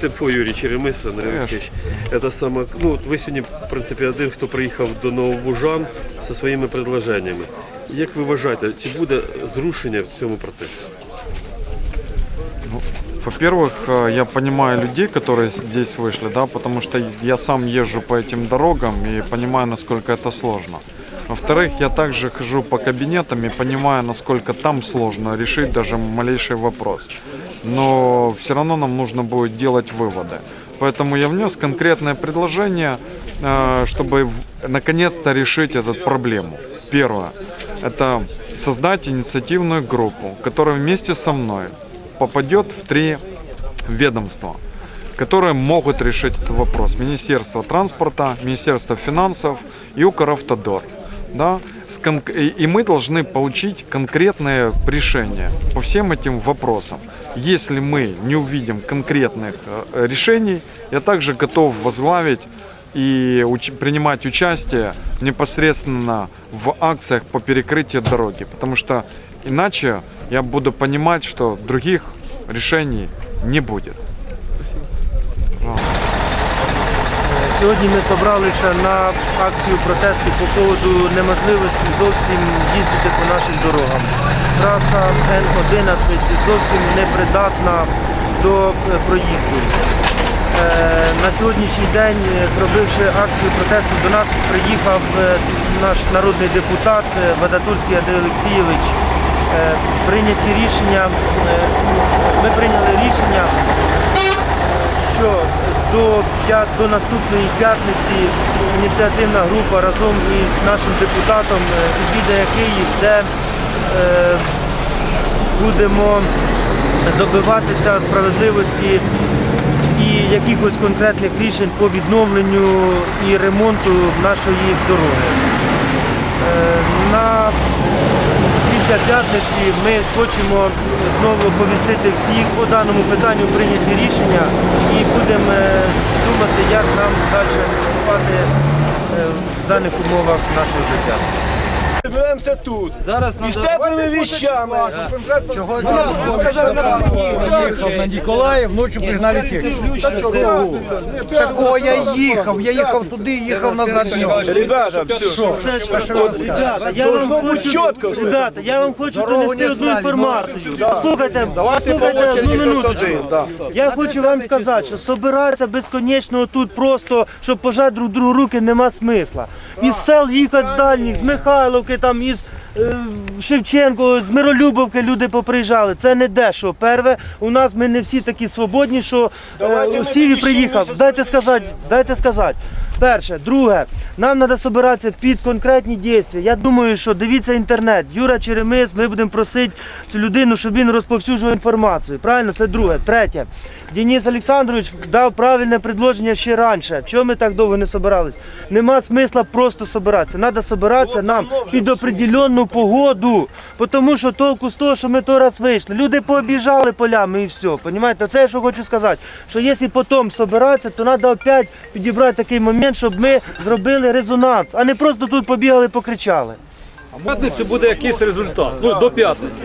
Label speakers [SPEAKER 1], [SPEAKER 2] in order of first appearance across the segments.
[SPEAKER 1] тепло, Юрій Черемис, Андрій Олексійович. Це саме, ну, от ви сьогодні, в принципі, один, хто приїхав до Новобужан зі своїми предложеннями. Як ви вважаєте, чи буде зрушення в цьому процесі?
[SPEAKER 2] Во-первых, э, я понимаю людей, которые здесь вышли, да, потому что я сам езжу по этим дорогам и понимаю, насколько это сложно. Во-вторых, я также хожу по кабинетам и понимаю, насколько там сложно решить даже малейший вопрос. Но все равно нам нужно будет делать выводы. Поэтому я внес конкретное предложение, э, чтобы наконец-то решить эту проблему. Первое – это создать инициативную группу, которая вместе со мной попадет в три ведомства, которые могут решить этот вопрос. Министерство транспорта, Министерство финансов и Укравтодор. Да? И мы должны получить конкретные решения по всем этим вопросам. Если мы не увидим конкретных э, решений, я также готов возглавить и уч- принимать участие непосредственно в акциях по перекрытию дороги. Потому что иначе я буду понимать, что других решений не будет.
[SPEAKER 3] Сьогодні ми зібралися на акцію протесту по поводу неможливості зовсім їздити по нашим дорогам. Траса Н-11 зовсім не придатна до е, проїзду. Е, На сьогоднішній день, е, зробивши акцію протесту, до нас приїхав наш народний депутат Вадатурський Андрій Олексійович. Прийняті рішення, ми прийняли рішення що до, до наступної п'ятниці ініціативна група разом із нашим депутатом е, відвідає Київ, де е, будемо добиватися справедливості і якихось конкретних рішень по відновленню і ремонту нашої дороги. Е, На після п'ятниці ми хочемо знову оповістити всіх по даному питанню прийняті рішення і будемо е, думати, як нам далі виступати е, в даних умовах нашого життя.
[SPEAKER 4] Збираємося тут.
[SPEAKER 3] Зараз
[SPEAKER 4] І з теплими віщами.
[SPEAKER 5] Їхав на Ніколаїв, ночі пригнали техніку. Такого я їхав, я їхав туди, їхав назад.
[SPEAKER 4] Ребята, все.
[SPEAKER 3] Ребята, я
[SPEAKER 4] Должно
[SPEAKER 3] вам
[SPEAKER 4] бути
[SPEAKER 3] хочу,
[SPEAKER 4] чітко все.
[SPEAKER 3] ребята, я вам хочу
[SPEAKER 5] Дорогу
[SPEAKER 3] донести одну інформацію. Слухайте, слухайте одну минуточку. Я хочу вам сказати, що собиратися безконечно тут просто, щоб пожати друг другу руки, нема смисла. Із сел їхати з дальніх, з Михайловки, там із е, Шевченко, з Миролюбовки люди поприїжджали. Це не дешево. Перше, у нас ми не всі такі свободні, що
[SPEAKER 4] Давайте
[SPEAKER 3] е,
[SPEAKER 4] ми
[SPEAKER 3] всі
[SPEAKER 4] тоді
[SPEAKER 3] приїхав. Дайте сказати, дайте сказати. Перше, друге, нам треба збиратися під конкретні дії. Я думаю, що дивіться інтернет. Юра Черемис, ми будемо просити цю людину, щоб він розповсюджував інформацію. Правильно, це друге. Третє. Денис Олександрович дав правильне предложення ще раніше. Чому ми так довго не збирались? Нема смисла просто збиратися. Треба збиратися нам під определенну погоду. Тому що толку з того, що ми той раз вийшли. Люди пообіжали полями і все. Понімаєте? Це я що хочу сказати. Що якщо потім збиратися, то треба опять підібрати такий момент, щоб ми зробили резонанс, а не просто тут побігали, покричали.
[SPEAKER 6] П'ятницю буде якийсь результат. Ну, до п'ятниці.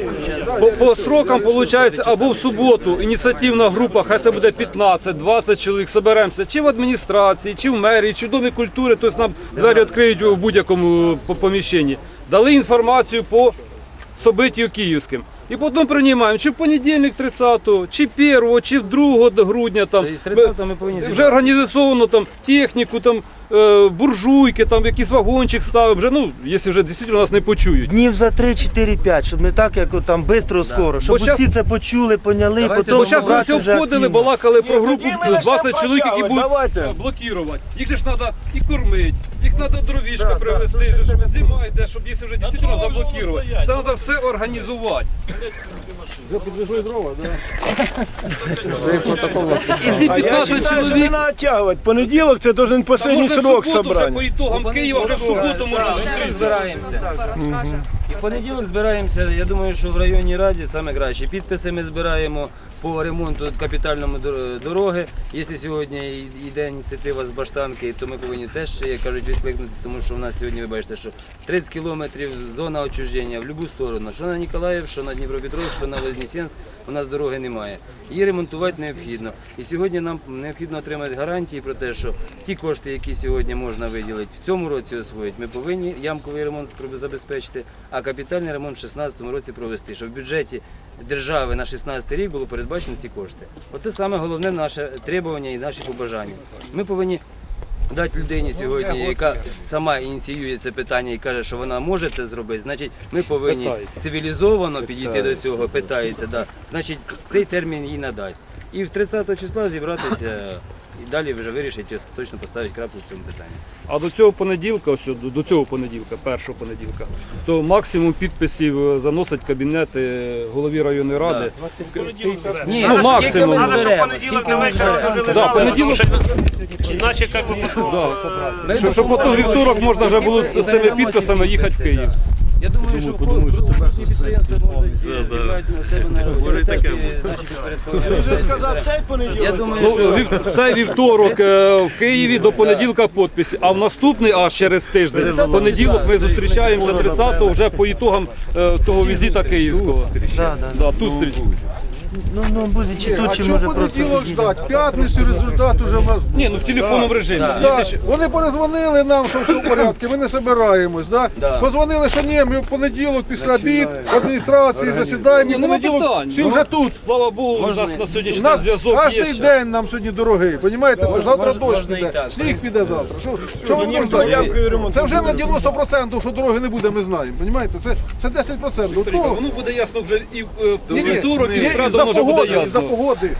[SPEAKER 6] По, по срокам виходить, або в суботу ініціативна група, хай це буде 15-20 чоловік, соберемося, чи в адміністрації, чи в мерії, чи в Домі культури, тобто нам двері відкриють у будь-якому поміщенні. Дали інформацію по собиттю київським. І потім приймаємо, чи в понедільник 30-го, чи 1-го, чи 2 грудня. Там. Вже організовано там техніку, там, е, буржуйки, там якийсь вагончик ставимо. Вже, ну, якщо вже дійсно нас не почують.
[SPEAKER 3] Днів за 3-4-5, щоб не так, як от там швидко, скоро, щоб
[SPEAKER 6] Бо щас-
[SPEAKER 3] усі це почули, поняли, потім
[SPEAKER 6] Бо зараз ми все входили, балакали про групу
[SPEAKER 4] тоді ми лише
[SPEAKER 6] 20 чоловік, які
[SPEAKER 4] почали,
[SPEAKER 6] будуть
[SPEAKER 4] давайте.
[SPEAKER 6] е, блокувати. Їх же ж треба і кормити, їх треба дровішка привезти, же ж зима йде, щоб якщо вже дійсно заблокувати. Це треба все організувати. І ці
[SPEAKER 4] А я
[SPEAKER 6] 15
[SPEAKER 4] вважаю, що не
[SPEAKER 6] чоловік.
[SPEAKER 4] треба оттягувати. Понеділок це должен
[SPEAKER 6] Та
[SPEAKER 4] останній
[SPEAKER 6] можна
[SPEAKER 4] срок
[SPEAKER 6] суботу вже
[SPEAKER 4] собрання.
[SPEAKER 6] по ітогам Києва вже в суботу можна зустрітися.
[SPEAKER 7] збираємося. І в понеділок збираємося. Я думаю, що в районній раді саме краще. Підписи ми збираємо по ремонту капітальному дор- дороги. Якщо сьогодні йде ініціатива з баштанки, то ми повинні теж, як кажуть, відкликнути, тому що у нас сьогодні, ви бачите, що 30 кілометрів зона відчуження в будь-яку сторону. Що на Ніколаїв, що на Дніпропетровськ, що на Вознесенськ, у нас дороги немає. Її ремонтувати необхідно. І сьогодні нам необхідно отримати гарантії про те, що ті кошти, які сьогодні можна виділити, в цьому році освоїти, ми повинні ямковий ремонт забезпечити, а капітальний ремонт в 2016 році провести, щоб в бюджеті держави на 16 рік було передбачено ці кошти. Оце саме головне наше требування і наші побажання. Ми повинні дати людині сьогодні, яка сама ініціює це питання і каже, що вона може це зробити, значить ми повинні цивілізовано підійти до цього, питається, да. значить цей термін їй надати. І в 30 числа зібратися і далі вже вирішити точно поставити крапку в цьому питанні.
[SPEAKER 6] А до цього понеділка, ось до, цього понеділка, першого понеділка, то максимум підписів е, заносить кабінет е, голові районної ради.
[SPEAKER 7] Ні,
[SPEAKER 6] Ну, максимум.
[SPEAKER 7] Надо,
[SPEAKER 8] Щоб понеділок до вечора дуже
[SPEAKER 6] Да,
[SPEAKER 8] лежали,
[SPEAKER 6] понеділок-
[SPEAKER 8] іначе як би потім...
[SPEAKER 6] Щоб потім вівторок можна вже було з цими підписами їхати в Київ.
[SPEAKER 7] Я думаю, що крупні підприємства можуть
[SPEAKER 1] Да, да.
[SPEAKER 7] зібрати на себе на
[SPEAKER 1] Може, і таке
[SPEAKER 7] теж, наші підприємства.
[SPEAKER 4] Ти сказав цей
[SPEAKER 7] Я думаю, що
[SPEAKER 6] Це вівторок е, в Києві до понеділка підпис, а в наступний аж через тиждень. В понеділок ми зустрічаємося 30-го вже по ітогам е, того візита київського.
[SPEAKER 3] Да,
[SPEAKER 6] тут зустріч.
[SPEAKER 3] Ну, ну буде чи
[SPEAKER 5] А
[SPEAKER 3] чи
[SPEAKER 5] що
[SPEAKER 3] може просто.
[SPEAKER 5] понеділок ждать? П'ятницю результат уже в нас буде.
[SPEAKER 6] Ні, ну в телефонному режимі.
[SPEAKER 7] Да.
[SPEAKER 6] Якщо
[SPEAKER 5] Так,
[SPEAKER 6] ще-
[SPEAKER 5] вони перезвонили нам, що все в порядку, ми не збираємось. Да?
[SPEAKER 7] Да.
[SPEAKER 5] Позвонили, що ні, ми в понеділок після обід в адміністрації засідаємо,
[SPEAKER 6] Ні,
[SPEAKER 5] в
[SPEAKER 6] нема
[SPEAKER 5] понеділок
[SPEAKER 6] питань.
[SPEAKER 5] всі
[SPEAKER 6] Ну,
[SPEAKER 5] вже тут.
[SPEAKER 6] Слава Богу, у нас на
[SPEAKER 5] У
[SPEAKER 6] сьогоднішній
[SPEAKER 5] нас
[SPEAKER 6] зв'язок є.
[SPEAKER 5] кожен
[SPEAKER 6] ще.
[SPEAKER 5] день нам сьогодні дорогий, розумієте? Завтра
[SPEAKER 7] можна-
[SPEAKER 5] дощ
[SPEAKER 7] можна і
[SPEAKER 5] піде,
[SPEAKER 7] так.
[SPEAKER 5] сніг піде завтра. Що, що ви можете? Це вже на 90%, що дороги не буде, ми знаємо. Це, це 10%.
[SPEAKER 6] Вікторіка,
[SPEAKER 5] Того-
[SPEAKER 6] Воно буде ясно вже і в е,
[SPEAKER 5] Ні, ні,
[SPEAKER 6] вівторок, і
[SPEAKER 5] ні,
[SPEAKER 6] в буде
[SPEAKER 5] погоди, із-за погоди.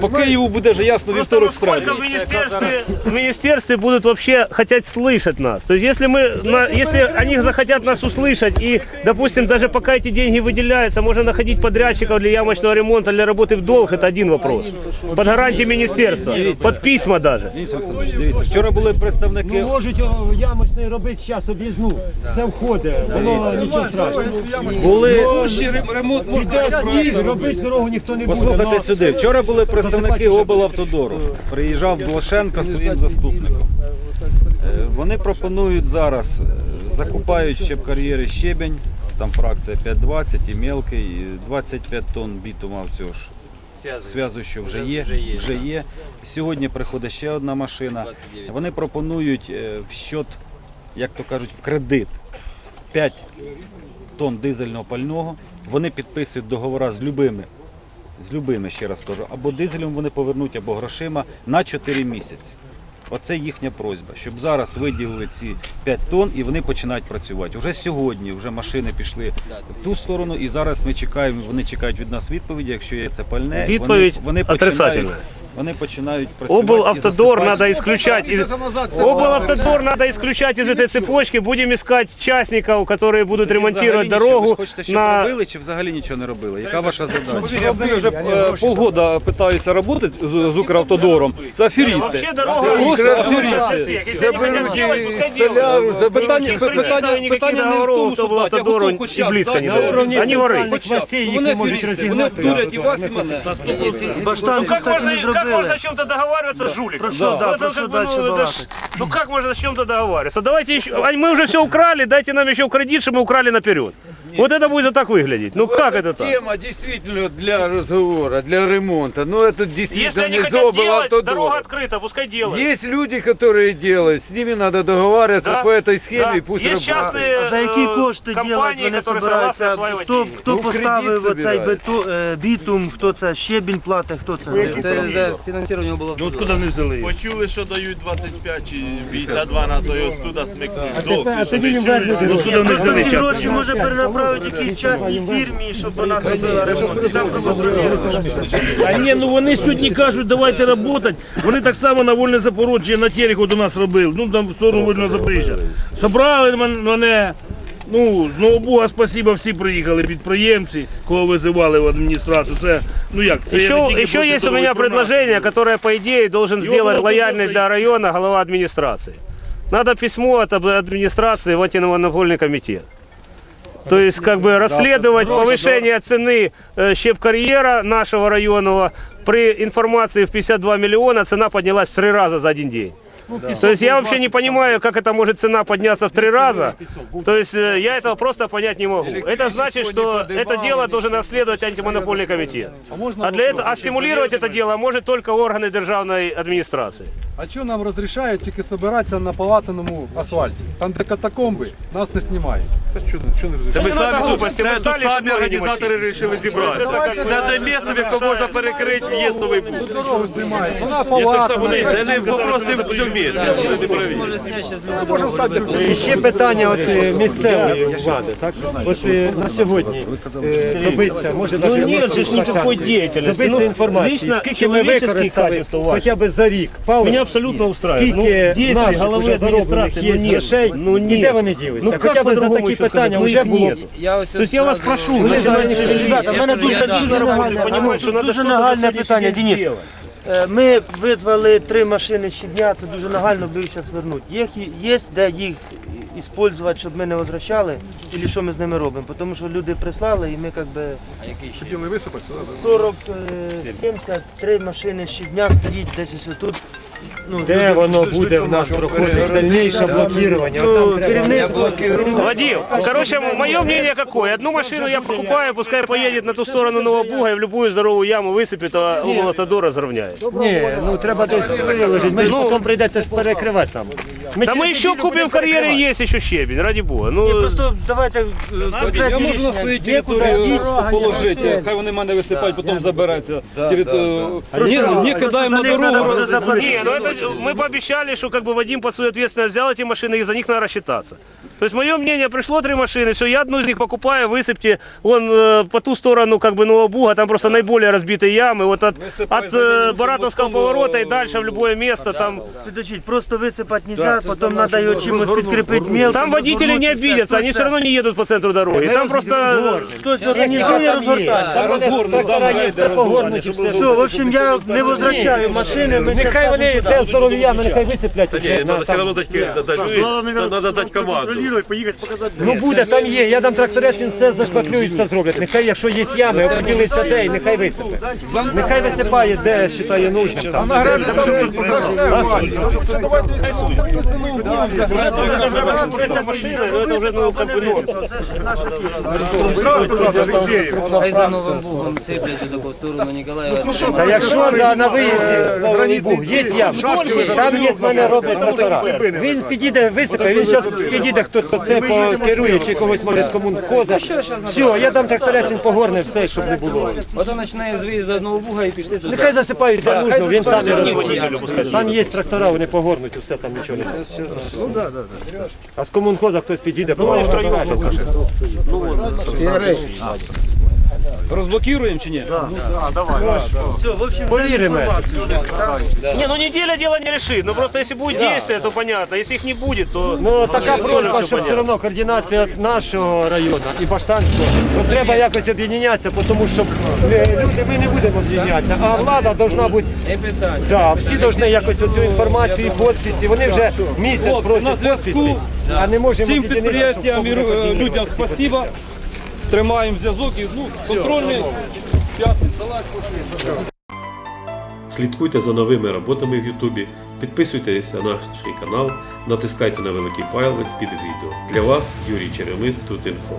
[SPEAKER 6] По Києву буде вже ясно
[SPEAKER 8] Просто
[SPEAKER 6] вівторок в
[SPEAKER 8] насколько
[SPEAKER 6] середу.
[SPEAKER 8] в министерстве, в министерстве будут вообще хотеть слышать нас. То есть если мы, на- если они захотят нас услышать и, допустим, даже пока эти деньги выделяются, можно находить подрядчиков для ямочного ремонта, для работы в долг, это один вопрос. Под гарантией министерства, под письма даже.
[SPEAKER 9] Дивіться, вчора були представники.
[SPEAKER 10] Ну, можуть о, ямочний робити зараз об'їзну. Це входить, воно нічого страшного.
[SPEAKER 9] Були
[SPEAKER 6] Ще рем- ремонт можна
[SPEAKER 10] Іде сніг, робити дорогу ніхто не буде.
[SPEAKER 9] послухайте
[SPEAKER 10] но-
[SPEAKER 9] сюди. Вчора були представники облавтодору. Приїжджав Блошенко своїм заступником. Е, Вони пропонують зараз, е, закупають ще в кар'єри щебень, там фракція 5,20 і мелкий, і 25 тонн бітума в цього ж
[SPEAKER 7] Зв'язують.
[SPEAKER 9] зв'язуючого вже
[SPEAKER 7] Вже-
[SPEAKER 9] є.
[SPEAKER 7] вже є,
[SPEAKER 9] Вже є. Сьогодні приходить ще одна машина.
[SPEAKER 7] 29.
[SPEAKER 9] Вони пропонують е, в счет, як то кажуть, в кредит 5 тонн дизельного пального. Вони підписують договори з любими, з любими, ще раз кажу, або дизелем вони повернуть, або грошима на 4 місяці. Оце їхня просьба, щоб зараз виділили ці 5 тонн і вони починають працювати. Уже сьогодні вже машини пішли в ту сторону, і зараз ми чекаємо. Вони чекають від нас відповіді. Якщо є це пальне,
[SPEAKER 8] Відповідь
[SPEAKER 9] вони, вони
[SPEAKER 8] отрицательна
[SPEAKER 9] починають, вони починають працювати. і
[SPEAKER 8] Облавтодор
[SPEAKER 9] засипати-
[SPEAKER 8] надо исключать из...
[SPEAKER 5] Місяця назад це
[SPEAKER 8] Облавтодор надо исключать из этой цепочки. Будем искать частников, которые будут ремонтировать
[SPEAKER 9] Взагалі нічого.
[SPEAKER 8] дорогу
[SPEAKER 9] Ви хочете, щоб
[SPEAKER 8] на...
[SPEAKER 9] робили, чи взагалі нічого не робили? Яка ваша задача?
[SPEAKER 6] Повір, Я з ними вже е, полгода питаюся працювати з, з Укравтодором. Це аферісти.
[SPEAKER 8] Вообще дорога...
[SPEAKER 6] Просто аферісти.
[SPEAKER 8] Если они хотят делать, пускай делают.
[SPEAKER 6] Питання,
[SPEAKER 8] Никаких
[SPEAKER 6] питання,
[SPEAKER 8] никаких
[SPEAKER 6] питання не в
[SPEAKER 8] договоров
[SPEAKER 6] тому,
[SPEAKER 8] с
[SPEAKER 6] щоб дати. Я
[SPEAKER 8] Облавтодором
[SPEAKER 6] готов
[SPEAKER 8] и
[SPEAKER 6] хоч час
[SPEAKER 8] близко
[SPEAKER 6] дати.
[SPEAKER 8] не
[SPEAKER 6] Я
[SPEAKER 8] дадут.
[SPEAKER 6] говорю,
[SPEAKER 8] Они воры.
[SPEAKER 10] центральних
[SPEAKER 6] Хоч час.
[SPEAKER 10] властей їх
[SPEAKER 6] Вони
[SPEAKER 10] не можуть
[SPEAKER 6] аферісти, вони
[SPEAKER 10] розігнати.
[SPEAKER 6] дурять і вас, і мене.
[SPEAKER 3] Баштанки
[SPEAKER 8] Ну как
[SPEAKER 3] так і
[SPEAKER 8] можно,
[SPEAKER 3] не
[SPEAKER 8] как можно
[SPEAKER 3] зробили.
[SPEAKER 8] о чем-то договариваться с жуликом?
[SPEAKER 3] Про що, да,
[SPEAKER 8] Ну,
[SPEAKER 3] про
[SPEAKER 8] это
[SPEAKER 3] що
[SPEAKER 8] как бы,
[SPEAKER 3] далі
[SPEAKER 8] ну, это ж-
[SPEAKER 3] балакати?
[SPEAKER 8] ну как можно с чем-то договариваться? Давайте еще, а мы уже все украли, дайте нам еще в кредит, чтобы мы украли наперед. Вот это будет вот так выглядеть. Ну как это так?
[SPEAKER 11] Тема действительно для разговора, для ремонта. Но это
[SPEAKER 8] Если
[SPEAKER 11] действительно
[SPEAKER 8] они
[SPEAKER 11] не
[SPEAKER 8] хотят делать,
[SPEAKER 11] зоблавтодор.
[SPEAKER 8] дорога открыта, пускай делают.
[SPEAKER 11] Есть люди, которые делают, с ними надо договариваться
[SPEAKER 8] Да,
[SPEAKER 11] по этой схеме,
[SPEAKER 8] да.
[SPEAKER 11] и пусть
[SPEAKER 8] Есть
[SPEAKER 11] работают.
[SPEAKER 8] частные
[SPEAKER 3] А за які
[SPEAKER 8] э,
[SPEAKER 3] кошти
[SPEAKER 8] компании,
[SPEAKER 3] делать вони
[SPEAKER 8] которые согласны
[SPEAKER 3] збираються?
[SPEAKER 8] осваивать
[SPEAKER 3] Хто,
[SPEAKER 8] деньги.
[SPEAKER 3] хто
[SPEAKER 11] Ну,
[SPEAKER 3] поставив
[SPEAKER 11] кредит
[SPEAKER 3] оцей
[SPEAKER 11] собирають.
[SPEAKER 3] бету, е, бітум, хто це, щебінь платить, хто це?
[SPEAKER 7] Це за фінансування було.
[SPEAKER 8] Ну откуда они взяли?
[SPEAKER 12] Почули, що дають 25 чи 52 на той оттуда смикнуть.
[SPEAKER 10] А тоді їм вернуть.
[SPEAKER 8] Откуда они
[SPEAKER 3] Хто
[SPEAKER 8] взяли?
[SPEAKER 3] ці гроші може перенаправити якійсь частній фірмі, щоб вона зробила ремонт? І там контролювати.
[SPEAKER 8] А ні, ну вони сьогодні кажуть, давайте працювати. Вони так само на вольне Запорожжя на Тереху до нас робили, ну там в сторону вольного Запоріжжя. Собрали мен- мене. Ну, з Нового Бога, спасибо, всі приїхали, підприємці, кого визивали в адміністрацію. Це, ну як, це я
[SPEAKER 13] Еще,
[SPEAKER 8] не тільки
[SPEAKER 13] еще
[SPEAKER 8] проти
[SPEAKER 13] есть у
[SPEAKER 8] дороги,
[SPEAKER 13] меня
[SPEAKER 8] про нас.
[SPEAKER 13] предложение, которое, по идее, должен
[SPEAKER 8] Его
[SPEAKER 13] сделать
[SPEAKER 8] было
[SPEAKER 13] лояльный
[SPEAKER 8] подготовить.
[SPEAKER 13] для района глава администрации. Надо письмо от об- администрации в антимонопольный комитет.
[SPEAKER 8] То есть как бы расследовать повышение цены э, щепкарьера нашего районного. При информации в 52 миллиона цена поднялась в три раза за один день. То есть я вообще не понимаю, как это может цена подняться в три раза. То есть э, я этого просто понять не могу. Это значит, что это дело должен расследовать антимонопольный комитет. А для этого, а стимулировать это дело может только органы державной администрации.
[SPEAKER 14] А що нам розрішають тільки збиратися на палатаному асфальті? Там, де катакомби, нас не знімають. Та що, що не
[SPEAKER 1] Та ми
[SPEAKER 14] розрішають?
[SPEAKER 1] самі тут,
[SPEAKER 8] глупості, ми
[SPEAKER 1] це
[SPEAKER 8] стали,
[SPEAKER 1] тут
[SPEAKER 8] щоб
[SPEAKER 1] самі
[SPEAKER 8] ноги не
[SPEAKER 1] організатори вирішили зібратися. Це те місце, в якому можна перекрити єстовий пункт.
[SPEAKER 14] Тут дорогу знімають, вона
[SPEAKER 1] Я так
[SPEAKER 14] палатана.
[SPEAKER 1] само не, це не вопрос не в праві.
[SPEAKER 14] Ми
[SPEAKER 10] І ще питання от, е, місцевої влади. Так? От е, на сьогодні е, добиться, може
[SPEAKER 8] Ну
[SPEAKER 10] навіть
[SPEAKER 8] нет же ж никакой деятельности.
[SPEAKER 10] добиться
[SPEAKER 8] Ну,
[SPEAKER 10] інформації,
[SPEAKER 8] лично
[SPEAKER 10] скільки ми
[SPEAKER 8] человеческие
[SPEAKER 10] використали
[SPEAKER 8] качества ваши.
[SPEAKER 10] хоча б за рік палива,
[SPEAKER 8] Меня абсолютно устраивает. Ну,
[SPEAKER 10] скільки
[SPEAKER 8] действий
[SPEAKER 10] наших
[SPEAKER 8] головы
[SPEAKER 10] вже зароблених
[SPEAKER 8] администрации,
[SPEAKER 10] є
[SPEAKER 8] ну нет.
[SPEAKER 10] грошей,
[SPEAKER 8] Ну
[SPEAKER 10] і
[SPEAKER 8] нет.
[SPEAKER 10] де вони ділися?
[SPEAKER 8] Ну
[SPEAKER 10] хоча
[SPEAKER 8] как
[SPEAKER 10] б за
[SPEAKER 8] по-другому
[SPEAKER 10] такі
[SPEAKER 8] еще
[SPEAKER 10] питання
[SPEAKER 8] сказать? Ну
[SPEAKER 10] вже
[SPEAKER 8] их
[SPEAKER 10] було.
[SPEAKER 8] нету.
[SPEAKER 7] Я ось
[SPEAKER 8] То есть я вас прошу, начинать
[SPEAKER 10] знаете.
[SPEAKER 3] Ребята, в мене дуже дуже нагальне,
[SPEAKER 8] понимаю, что надо что-то за
[SPEAKER 3] питання, Денис. Е, Ми визвали три машини щодня, це дуже нагально, бо їх зараз вернуть. Їх і- є де їх використовувати, щоб ми не возвращали, і що ми з ними робимо. Тому що люди прислали і ми як би
[SPEAKER 7] А який ще?
[SPEAKER 14] Хотіли висипати
[SPEAKER 3] 40, е, 73 машини щодня стоїть десь ось тут Ну,
[SPEAKER 10] Де
[SPEAKER 3] дуже-
[SPEAKER 10] воно
[SPEAKER 3] дуже
[SPEAKER 10] буде в нас
[SPEAKER 3] допоможе.
[SPEAKER 10] проходити дальніше блокування?
[SPEAKER 3] Ну,
[SPEAKER 10] Отам треба-
[SPEAKER 3] керівництво, керівництво.
[SPEAKER 8] Вадим, короче, мое мнение какое? Одну машину я покупаю, пускай поедет на ту сторону Нового Буга и в любую здоровую яму высыпет, а у Молотодора разровняет.
[SPEAKER 10] Ні, ну треба десь виложити. Ми ж
[SPEAKER 8] Ну,
[SPEAKER 10] потім прийдеться ж перекривати там.
[SPEAKER 8] Да
[SPEAKER 10] через
[SPEAKER 8] мы еще
[SPEAKER 10] неділю
[SPEAKER 8] купим
[SPEAKER 10] будемо
[SPEAKER 8] в карьере,
[SPEAKER 10] перекривати.
[SPEAKER 8] есть еще щебень, ради бога.
[SPEAKER 3] Ні,
[SPEAKER 8] Ну,
[SPEAKER 3] просто давайте е,
[SPEAKER 6] Я
[SPEAKER 3] конкретні
[SPEAKER 6] можу на
[SPEAKER 3] рішення.
[SPEAKER 6] своїй
[SPEAKER 3] Є куди
[SPEAKER 6] території
[SPEAKER 3] діти,
[SPEAKER 6] положити, хай вони мене висипають, потім забереться. Тери-
[SPEAKER 3] да.
[SPEAKER 6] Ні,
[SPEAKER 3] Просто-
[SPEAKER 6] не кидаємо на
[SPEAKER 3] за них надо
[SPEAKER 6] дорогу.
[SPEAKER 3] буде заплатити.
[SPEAKER 8] Не, ну это мы пообещали, что как бы Вадим под свою ответственность взял эти машины и за них надо рассчитаться. То есть мое мнение, пришло три машины, все, я одну из них покупаю, высыпьте, вон э, по ту сторону как бы Нового Буга, там просто наиболее разбитые ямы, вот от,
[SPEAKER 6] Высыпай
[SPEAKER 8] от
[SPEAKER 6] за
[SPEAKER 8] э,
[SPEAKER 6] Ленинским
[SPEAKER 8] Баратовского
[SPEAKER 6] мостом,
[SPEAKER 8] поворота и
[SPEAKER 6] э,
[SPEAKER 8] дальше в любое место, там,
[SPEAKER 3] Підождіть, просто висипати нельзя, потім треба його чимось підкріпити мелким.
[SPEAKER 8] там водители не обидятся, они все равно не едут по центру дороги, там просто...
[SPEAKER 3] Хтось організує розгортання.
[SPEAKER 10] Там вони
[SPEAKER 6] Розгорнуть,
[SPEAKER 10] трактора
[SPEAKER 6] там
[SPEAKER 10] є, все погорнуть і все.
[SPEAKER 3] Все, в общем, я не возвращаю машини. ми
[SPEAKER 10] Нехай
[SPEAKER 3] щас
[SPEAKER 10] вони
[SPEAKER 3] кажемо,
[SPEAKER 10] де здорові ями, нехай висиплять.
[SPEAKER 1] Ні,
[SPEAKER 10] уже на
[SPEAKER 1] треба все
[SPEAKER 10] там.
[SPEAKER 1] одно дати, дати, треба дати команду.
[SPEAKER 10] Ну буде, там є. Я дам тракторець, він все зашпаклюють, все зроблять. Нехай, якщо є ями, оприділиться де, і нехай висипе. Нехай висипає, де вважає нужним. Там.
[SPEAKER 8] Эта машина, ну это уже ну, как бы нонсенс.
[SPEAKER 7] Хай за Новим Бугом сиплять до такого сторону Ніколаєва.
[SPEAKER 10] А якщо за на виїзді Новий Буг є ями, там є в мене роблять трактора. Він підійде, висипе, він зараз підійде, хто хто це покерує, чи когось може з комунхоза. Все, я дам тракторець, він погорне все, щоб не було.
[SPEAKER 7] Ото починає з виїзду Одного Буга і пішли сюди.
[SPEAKER 10] Нехай засипаються нужно, він там не розгорне. Там є трактора, вони погорнуть, усе там нічого не буде. А з комунхоза хтось підійде, розкаже.
[SPEAKER 6] Розблокуємо чи ні?
[SPEAKER 3] Все, в общем,
[SPEAKER 10] Повіримо.
[SPEAKER 8] Не, ну неделя дело не решит. Ну просто если будет действие, то понятно. Если их не будет, то...
[SPEAKER 10] Ну така просьба, щоб все одно координація нашого району і Баштанського, ну, треба якось об'єднатися, тому що е, люди ми не будемо об'єднатися, а влада повинна бути. Да, всі повинні якось оцю інформацію, підписи. Вони вже місяць просять підписи, а не можемо
[SPEAKER 6] Всім
[SPEAKER 10] об'єднатися, щоб
[SPEAKER 6] підприємцям і
[SPEAKER 10] хто буде координувати.
[SPEAKER 6] людям спасибо. Тримаємо зв'язок і ну, контрольний п'ятниця.
[SPEAKER 1] Слідкуйте за новими роботами в Ютубі, підписуйтесь на наш канал, натискайте на великий палець під відео. Для вас Юрій Черемис, тут інфо.